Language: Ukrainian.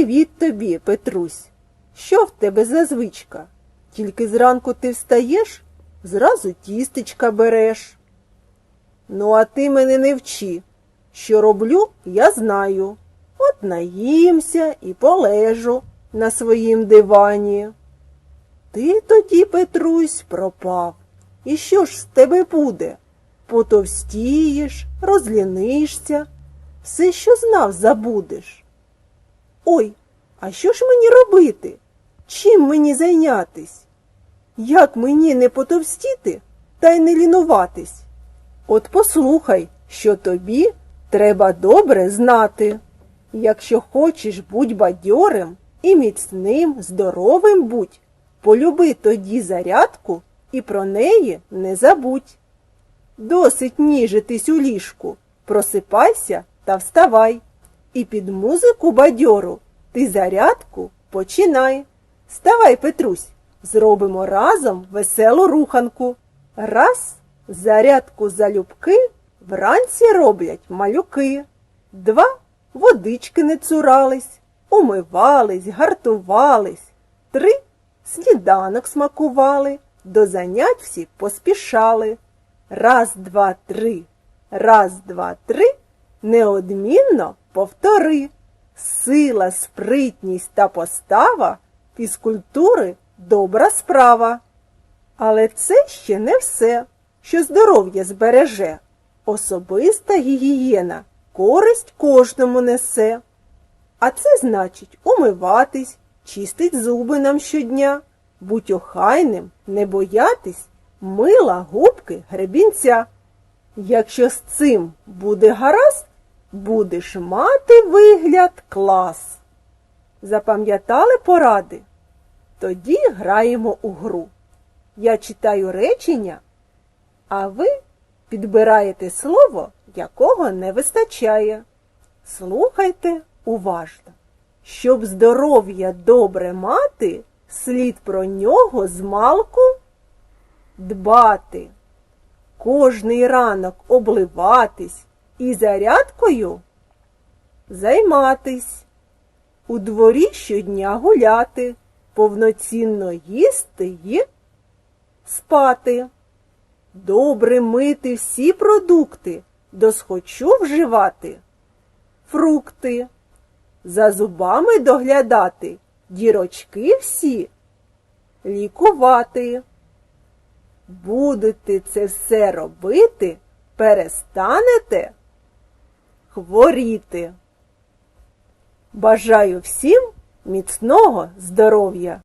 Привіт тобі, Петрусь. Що в тебе за звичка? Тільки зранку ти встаєш, зразу тістечка береш. Ну, а ти мене не вчи. Що роблю, я знаю. От наїмся і полежу на своїм дивані. Ти тоді, Петрусь, пропав. І що ж з тебе буде? Потовстієш, розлінишся, все, що знав, забудеш. Ой, а що ж мені робити? Чим мені зайнятись? Як мені не потовстіти та й не лінуватись? От послухай, що тобі треба добре знати. Якщо хочеш будь бадьорим і міцним, здоровим будь, полюби тоді зарядку і про неї не забудь. Досить ніжитись у ліжку, просипайся та вставай. І під музику бадьору ти зарядку починай. Ставай, Петрусь, зробимо разом веселу руханку. Раз, зарядку залюбки вранці роблять малюки. Два, водички не цурались, умивались, гартувались. Три, сніданок смакували, до занять всі поспішали. Раз, два, три, раз, два, три, неодмінно повтори. Сила, спритність та постава фізкультури добра справа. Але це ще не все, що здоров'я збереже. Особиста гігієна користь кожному несе. А це значить умиватись, чистить зуби нам щодня, будь охайним, не боятись, мила, губки, гребінця. Якщо з цим буде гаразд, будеш мати вигляд клас. Запам'ятали поради? Тоді граємо у гру. Я читаю речення, а ви підбираєте слово, якого не вистачає. Слухайте уважно. Щоб здоров'я добре мати, слід про нього змалку дбати. Кожний ранок обливатись і зарядкою займатись. У дворі щодня гуляти, повноцінно їсти й спати. Добре мити всі продукти, досхочу вживати. Фрукти. За зубами доглядати, дірочки всі лікувати. Будете це все робити, перестанете хворіти. Бажаю всім міцного здоров'я!